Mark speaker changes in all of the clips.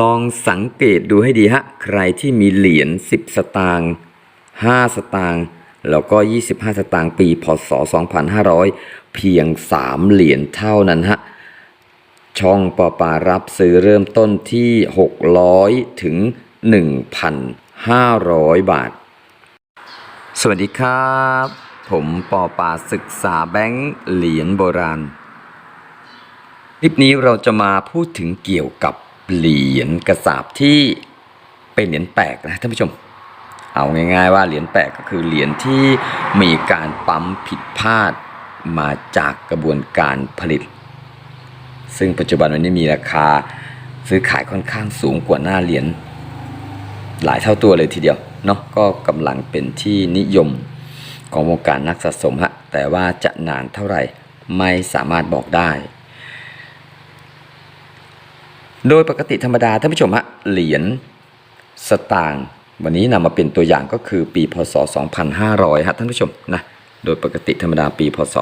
Speaker 1: ลองสังเกตดูให้ดีฮะ ใครที่มีเหรียญ 10 สตางค์5สตางค์แล้วก็ 25 สตางค์ปีพศ 2500 เพียง 3 เหรียญเท่านั้นฮะ ช่องปอปารับซื้อเริ่มต้นที่ 600 ถึง 1,500 บาท สวัสดีครับ ผมปอปาศึกษาแบงค์เหรียญโบราณ คลิปนี้เราจะมาพูดถึงเกี่ยวกับ เหรียญกระสาบที่เป็นเหรียญแปลกนะท่านผู้ชม เอาง่าย ๆ ว่าเหรียญแปลกก็คือเหรียญที่มีการปั๊มผิดพลาดมาจากกระบวนการผลิต ซึ่งปัจจุบันวันนี้มีราคาซื้อขายค่อนข้างสูงกว่าหน้าเหรียญหลายเท่าตัวเลยทีเดียวเนาะก็กำลังเป็นที่นิยมของวงการนักสะสมฮะแต่ว่าจะนานเท่าไหร่ไม่สามารถบอกได้ โดยปกติธรรมดาท่านผู้ชมฮะเหรียญสตางค์วันนี้นำมาเป็นตัวอย่างก็คือปีพศ 2500ฮะท่านผู้ชมนะโดยปกติธรรมดาปีพศ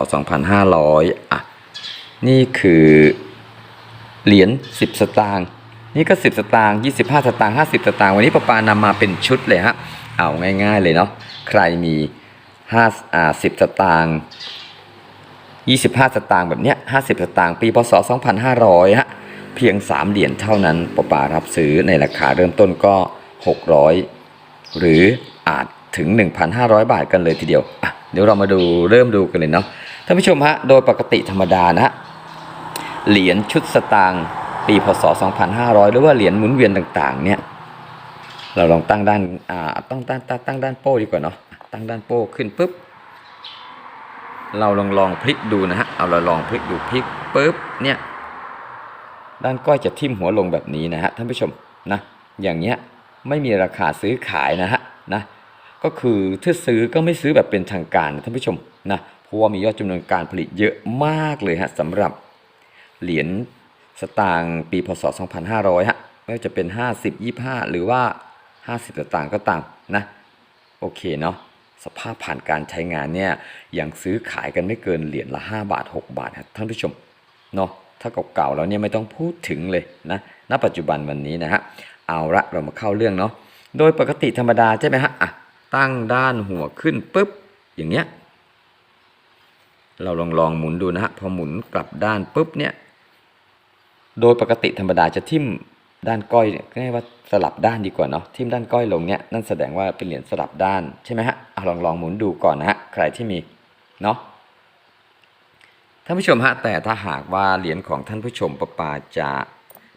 Speaker 1: 2500อะนี่คือเหรียญ10 สตางค์นี่ก็ 10 สตางค์25 สตางค์50 สตางค์วันนี้ปะปานำมาเป็นชุดเลยฮะเอาง่าย ๆ เลยเนาะใครมี5อ่า10 สตางค์25 สตางค์แบบเนี้ย50 สตางค์ปีพศ 2500ฮะ เพียง 3 เหรียญเท่านั้นปอปารับซื้อในราคาเริ่มต้นก็ 600 หรืออาจถึง 1,500 บาทกันเลยทีเดียวอะเดี๋ยวเรามาดูเริ่มดูกันเลยเนาะท่านผู้ชมฮะโดยปกติธรรมดานะฮะเหรียญชุดสตางค์ปีพศ 2500 หรือว่าเหรียญหมุนเวียนต่างๆ เนี่ย เราลองตั้งด้านอ่าต้องตั้งตั้งตั้งด้านโป้ดีกว่าเนาะตั้งด้านโป้ขึ้นปุ๊บเราลองลองพลิกดูนะฮะเอาเราลองพลิกดูพลิกปุ๊บเนี่ย ด้านก้อยจะทิ่มหัวลงแบบนี้นะฮะท่านผู้ชมนะอย่างเงี้ยไม่มีราคาซื้อขายนะฮะนะก็คือถ้าซื้อก็ไม่ซื้อแบบเป็นทางการนะท่านผู้ชมนะเพราะว่ามียอดจำนวนการผลิตเยอะมากเลยฮะสำหรับเหรียญสตางค์ปีพศ 2500 ฮะไม่ว่าจะเป็น 50 25 หรือว่า 50สตางค์ก็ตามนะโอเคเนาะสภาพผ่านการใช้งานเนี่ยยังซื้อขายกันไม่เกินเหรียญละ 5 บาท 6 บาทครับท่านผู้ชมเนาะ ถ้าเก่าๆแล้วเนี่ยไม่ต้องพูดถึงเลยนะณปัจจุบันวันนี้นะฮะเอาละเรามาเข้าเรื่องเนาะโดยปกติธรรมดาใช่ไหมฮะอะตั้งด้านหัวขึ้นปุ๊บอย่างเงี้ยเราลองลองหมุนดูนะฮะพอหมุนกลับด้านปุ๊บเนี่ยโดยปกติธรรมดาจะทิ่มด้านก้อยเนี่ยง่ายว่าสลับด้านดีกว่าเนาะทิ่มด้านก้อยลงเนี่ยนั่นแสดงว่าเป็นเหรียญสลับด้านใช่ไหมฮะอะลองลองหมุนดูก่อนนะฮะใครที่มีเนาะ ท่านผู้ชมฮะแต่ถ้าหากว่าเหรียญของท่านผู้ชมประปาจะ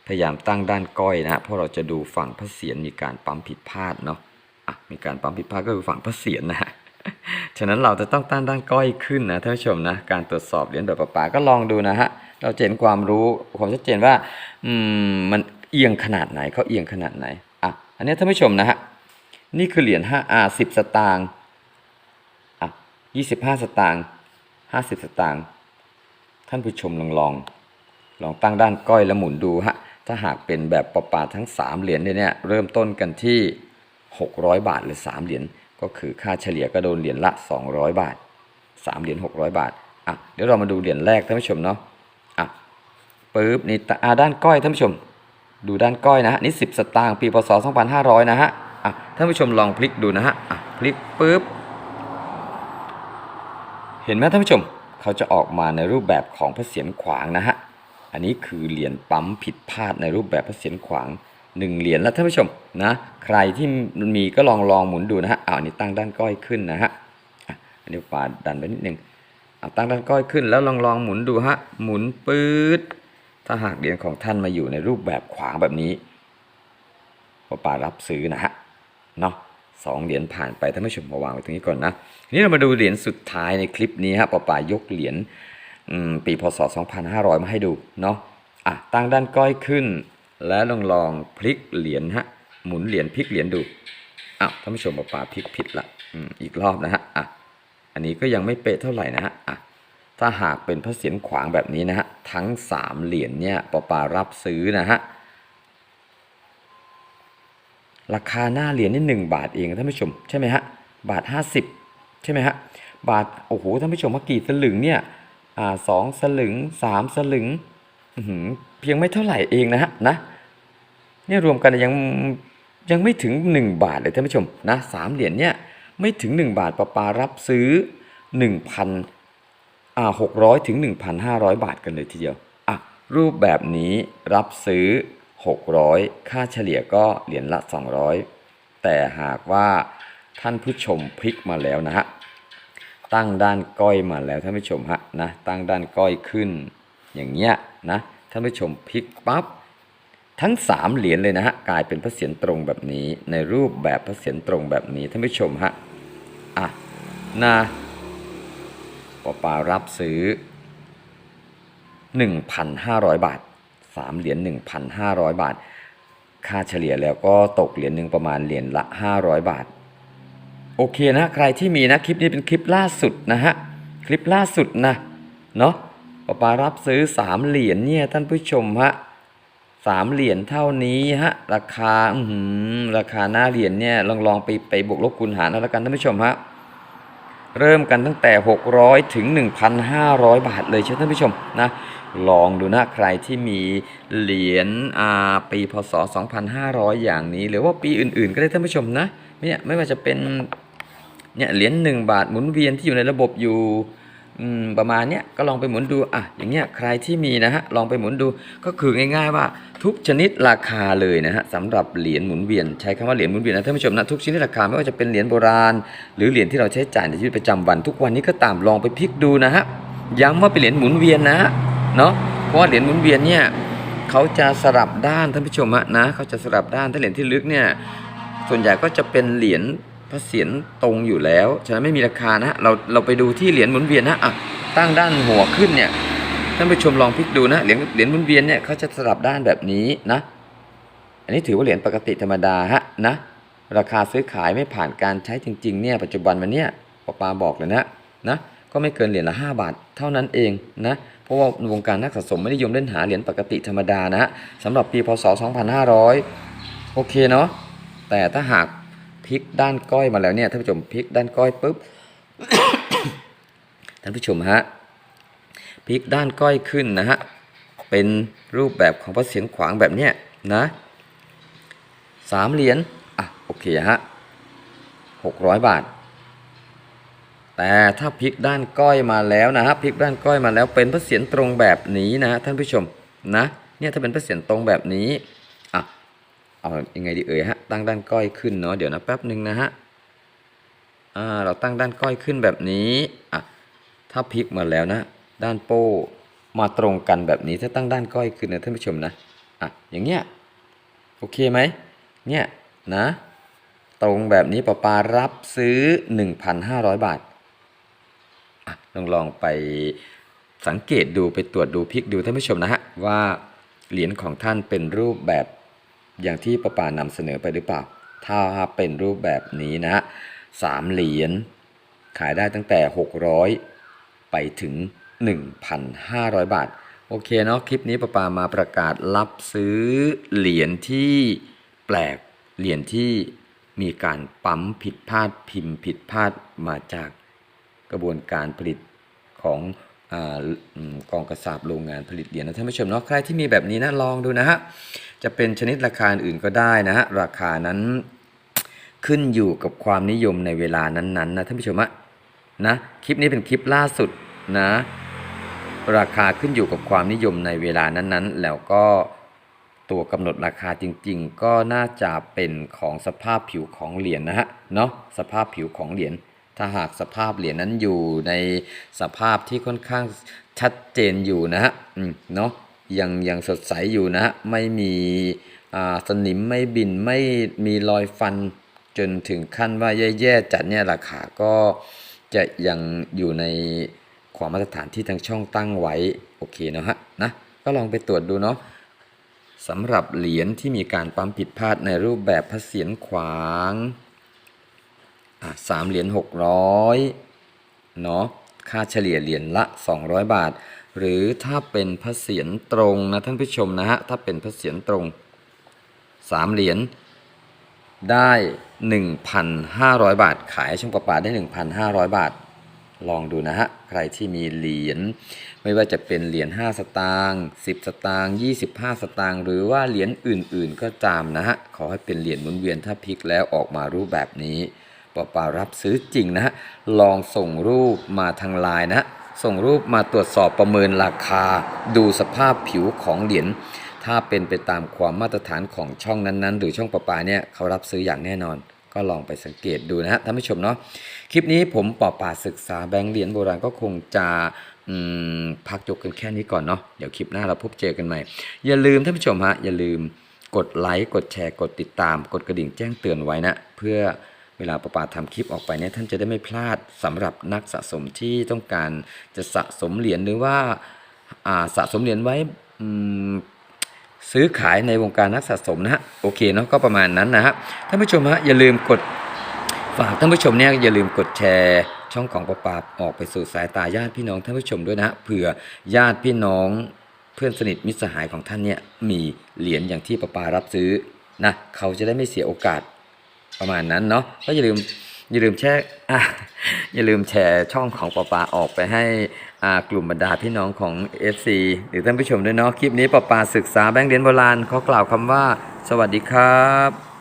Speaker 1: พยายามตั้งด้านก้อยนะฮะเพราะเราจะดูฝั่งพระเศียรมีการปั๊มผิดพลาดเนาะอะมีการปั๊มผิดพลาดก็คือฝั่งพระเศียรนะฮะฉะนั้นเราจะต้องตั้งด้านก้อยขึ้นนะท่านผู้ชมนะการตรวจสอบเหรียญแบบประปาก็ลองดูนะฮะเราเห็นความรู้ความชัดเจนว่าอืมมันเอียงขนาดไหนเขาเอียงขนาดไหนอะอันนี้ท่านผู้ชมนะฮะนี่คือเหรียญ5อ่า10 สตางค์อะ25 สตางค์50 สตางค์ ท่านผู้ชมลองลองลองตั้งด้านก้อยแล้วหมุนดูฮะ ถ้าหากเป็นแบบประปาทั้ง 3 เหรียญเนี่ยเริ่มต้นกันที่ 600 บาทหรือ 3 เหรียญก็คือค่าเฉลี่ยก็โดนเหรียญละ 200 บาท 3 เหรียญ600 บาทอะเดี๋ยวเรามาดูเหรียญแรกท่านผู้ชมเนาะอะปึ๊บนี่ตาอ่าด้านก้อยท่านผู้ชม ดูด้านก้อยนะฮะนี่ 10 สตางค์ปีพศ 2500 นะฮะอะท่านผู้ชมลองพลิกดูนะฮะอะพลิกปึ๊บเห็นไหมท่านผู้ชม เขาจะออกมาในรูปแบบของพระเศียรขวางนะฮะ อันนี้คือเหรียญปั๊มผิดพลาดในรูปแบบพระเศียรขวางหนึ่งเหรียญแล้วท่านผู้ชมนะ ใครที่มีก็ลองลองหมุนดูนะฮะเอาอันนี้ตั้งด้านก้อยขึ้นนะฮะอันนี้ปาดันไปนิดนึงเอาตั้งด้านก้อยขึ้นแล้วลองลองหมุนดูฮะ หมุนปื๊ดถ้าหากเหรียญของท่านมาอยู่ในรูปแบบขวางแบบนี้ปาปารับซื้อนะฮะเนาะ สองเหรียญผ่านไปท่านผู้ชมมาวางไว้ตรงนี้ก่อนนะทีนี้เรามาดูเหรียญสุดท้ายในคลิปนี้ฮะปอปายกเหรียญอืมปีพศ 2500 มาให้ดูเนาะอะตั้งด้านก้อยขึ้น แล้วลองลองพลิกเหรียญฮะหมุนเหรียญพลิกเหรียญดูอ้าวท่านผู้ชมปอปาพลิกผิดละอีกรอบนะฮะอะอันนี้ก็ยังไม่เป๊ะเท่าไหร่นะฮะอะถ้าหากเป็นพระเศียรขวางแบบนี้นะฮะทั้งสามเหรียญเนี่ยปอปารับซื้อนะฮะ ราคาหน้าเหรียญนี่หนึ่งบาทเองท่านผู้ชมใช่ไหมฮะบาทห้าสิบใช่ไหมฮะบาทโอ้โหท่านผู้ชมว่ากี่สลึงเนี่ยอ่าสองสลึงสามสลึงเพียงไม่เท่าไหร่เองนะฮะนะเนี่ยรวมกันยังยังไม่ถึง 1 บาทเลยท่านผู้ชมนะสามเหรียญเนี่ยไม่ถึง 1 บาทประปารับซื้อ 1,000อ่า600 ถึง 1,500 บาทกันเลยทีเดียวอะรูปแบบนี้รับซื้อ 600 ค่าเฉลี่ยก็เหรียญละ 200 แต่หากว่าท่านผู้ชมพลิกมาแล้วนะฮะ ตั้งด้านก้อยมาแล้วท่านผู้ชมฮะนะ ตั้งด้านก้อยขึ้น อย่างเงี้ยนะท่านผู้ชมพลิกปั๊บทั้งสามเหรียญเลยนะฮะกลายเป็นพระเศียรตรงแบบนี้ในรูปแบบพระเศียรตรงแบบนี้ท่านผู้ชมฮะอะนะปอปารับซื้อ 1,500 บาท สามเหรียญ 1,500 บาท ค่าเฉลี่ยแล้วก็ตกเหรียญหนึ่งประมาณเหรียญละ 500 บาท โอเคนะใครที่มีนะคลิปนี้เป็นคลิปล่าสุดนะฮะคลิปล่าสุดนะเนาะปปารับซื้อ 3 เหรียญเนี่ยท่านผู้ชมฮะสามเหรียญเท่านี้ฮะราคาอือหือราคาหน้าเหรียญเนี่ยลองลองไปไปบวกลบคูณหารแล้วกันท่านผู้ชมฮะเริ่มกันตั้งแต่ 600 ถึง 1,500 บาทเลยเช่ท่านผู้ชมนะ ลองดูนะใครที่มีเหรียญปีพศ 2,500 อย่างนี้ หรือว่าปีอื่น ๆ ก็ได้ท่านผู้ชมนะเนี่ยไม่ว่าจะเป็นเนี่ยเหรียญ1บาทหมุนเวียนที่อยู่ในระบบอยู่ประมาณเนี้ยก็ลองไปหมุนดูอะอย่างเงี้ยใครที่มีนะฮะลองไปหมุนดูก็คือง่าย ๆ ว่าทุกชนิดราคาเลยนะฮะสำหรับเหรียญหมุนเวียนใช้คำว่าเหรียญหมุนเวียนนะท่านผู้ชมนะทุกชนิดราคาไม่ว่าจะเป็นเหรียญโบราณ หรือเหรียญที่เราใช้จ่ายในชีวิตประจำวัน ทุกวันนี้ก็ตามลองไปพลิกดูนะฮะย้ำว่าเป็นเหรียญหมุนเวียนนะฮะ เนาะเพราะว่าเหรียญหมุนเวียนเนี่ยเขาจะสลับด้านท่านผู้ชมฮะนะเขาจะสลับด้านถ้าเหรียญที่ลึกเนี่ยส่วนใหญ่ก็จะเป็นเหรียญพระเศียรตรงอยู่แล้วฉะนั้นไม่มีราคานะเราเราไปดูที่เหรียญหมุนเวียนนะอะตั้งด้านหัวขึ้นเนี่ยท่านผู้ชมลองพลิกดูนะเหรียญเหรียญหมุนเวียนเนี่ยเขาจะสลับด้านแบบนี้นะอันนี้ถือว่าเหรียญปกติธรรมดาฮะนะราคาซื้อขายไม่ผ่านการใช้จริงๆเนี่ยปัจจุบันมันเนี่ยปปาบอกเลยนะนะก็ไม่เกินเหรียญละ 5 บาท เท่านั้นเองนะ เพราะว่าวงการนักสะสมไม่นิยมเล่นหาเหรียญปกติธรรมดานะฮะสำหรับปีพศ 2500 โอเคเนาะแต่ถ้าหากพลิกด้านก้อยมาแล้วเนี่ยท่านผู้ชมพลิกด้านก้อยปุ๊บท่านผู้ชมฮะพลิกด้านก้อยขึ้นนะฮะเป็นรูปแบบของพระเศียรขวางแบบเนี้ยนะสามเหรียญอะโอเคฮะหกร้อยบาท แต่ถ้าพลิกด้านก้อยมาแล้วนะฮะพลิกด้านก้อยมาแล้วเป็นพระเศียรตรงแบบนี้นะท่านผู้ชมนะเนี่ยถ้าเป็นพระเศียรตรงแบบนี้อะเอายังไงดีเอ่ยฮะตั้งด้านก้อยขึ้นเนาะเดี๋ยวนะแป๊บหนึ่งนะฮะอ่าเราตั้งด้านก้อยขึ้นแบบนี้อะถ้าพลิกมาแล้วนะ ด้านโป้มาตรงกันแบบนี้ถ้าตั้งด้านก้อยขึ้นนะท่านผู้ชมนะอะอย่างเงี้ยโอเคไหมเนี่ยนะตรงแบบนี้ปอปารับซื้อ 1,500 บาทอะ ลองลองไปสังเกตดูไปตรวจดูพลิกดูท่านผู้ชมนะฮะว่าเหรียญของท่านเป็นรูปแบบอย่างที่ปอปานำเสนอไปหรือเปล่า ถ้าเป็นรูปแบบนี้นะฮะสามเหรียญขายได้ตั้งแต่ 600 ไปถึง 1,500 บาท โอเคเนาะคลิปนี้ปะปามาประกาศรับซื้อเหรียญที่แปลกเหรียญที่มีการปั๊มผิดพลาดพิมพ์ผิดพลาดมาจาก กระบวนการผลิตของกองกระสาบโรงงานผลิตเหรียญนะท่านผู้ชมเนาะใครที่มีแบบนี้นะลองดูนะฮะจะเป็นชนิดราคาอื่นก็ได้นะฮะราคานั้นขึ้นอยู่กับความนิยมในเวลานั้นๆนะท่านผู้ชมอะนะคลิปนี้เป็นคลิปล่าสุดนะราคาขึ้นอยู่กับความนิยมในเวลานั้นๆ แล้วก็ตัวกำหนดราคาจริง ๆ ก็น่าจะเป็นของสภาพผิวของเหรียญนะฮะเนาะสภาพผิวของเหรียญ ถ้าหากสภาพเหรียญนั้นอยู่ในสภาพที่ค่อนข้างชัดเจนอยู่นะฮะอืมเนาะยังยังสดใสอยู่นะฮะไม่มีอ่าสนิมไม่บินไม่มีรอยฟันจนถึงขั้นว่าแย่ๆจัดเนี่ยราคาก็จะยังอยู่ในความมาตรฐานที่ทางช่องตั้งไว้โอเคเนะฮะนะก็ลองไปตรวจดูเนาะสำหรับเหรียญที่มีการปั๊มผิดพลาดในรูปแบบพระเศียรขวาง สามเหรียญหกร้อยเนาะค่าเฉลี่ยเหรียญละ 200 บาท หรือถ้าเป็นพระเศียรตรงนะท่านผู้ชมนะฮะถ้าเป็นพระเศียรตรงสามเหรียญได้ 1,500 บาท ขายช่องประปาได้ 1,500 บาท ลองดูนะฮะใครที่มีเหรียญไม่ว่าจะเป็นเหรียญ5สตางค์10 สตางค์25 สตางค์หรือว่าเหรียญอื่นๆ ก็ตามนะฮะขอให้เป็นเหรียญหมุนเวียนถ้าพลิกแล้วออกมารูปแบบนี้ ปอปารับซื้อจริงนะฮะลองส่งรูปมาทางไลน์นะส่งรูปมาตรวจสอบประเมินราคา ดูสภาพผิวของเหรียญถ้าเป็นไปตามความมาตรฐานของช่องนั้นๆ หรือช่องประปาเนี่ยเขารับซื้ออย่างแน่นอน ก็ลองไปสังเกตดูนะฮะท่านผู้ชมเนาะคลิปนี้ผมปอป่าศึกษาแบงค์เหรียญโบราณก็คงจะพักยกกันแค่นี้ก่อนเนาะเดี๋ยวคลิปหน้าเราพบเจอกันใหม่ อย่าลืมท่านผู้ชมฮะอย่าลืมกดไลค์กดแชร์กดติดตาม กดกระดิ่งแจ้งเตือนไว้นะ เพื่อ เวลาประปาทำคลิปออกไปเนี่ยท่านจะได้ไม่พลาดสำหรับนักสะสมที่ต้องการจะสะสมเหรียญหรือว่าอาสะสมเหรียญไว้ซื้อขายในวงการนักสะสมนะฮะโอเคเนาะก็ประมาณนั้นนะฮะท่านผู้ชมฮะอย่าลืมกดฝากท่านผู้ชมเนี่ยอย่าลืมกดแชร์ช่องของประปาออกไปสู่สายตาญาติพี่น้องท่านผู้ชมด้วยนะฮะเผื่อญาติพี่น้องเพื่อนสนิทมิตรสหายของท่านเนี่ยมีเหรียญอย่างที่ประปารับซื้อนะเขาจะได้ไม่เสียโอกาส ประมาณนั้นเนาะก็อย่าลืมอย่าลืมแชร์ออย่าลืมแชร์ช่องของปอปาออกไปให้กลุ่มบรรดาพี่น้องของ FC หรือท่านผู้ชมด้วยเนาะคลิปนี้ปอปาศึกษาแบงค์เหรียญโบราณขอกล่าวคำว่า สวัสดีครับ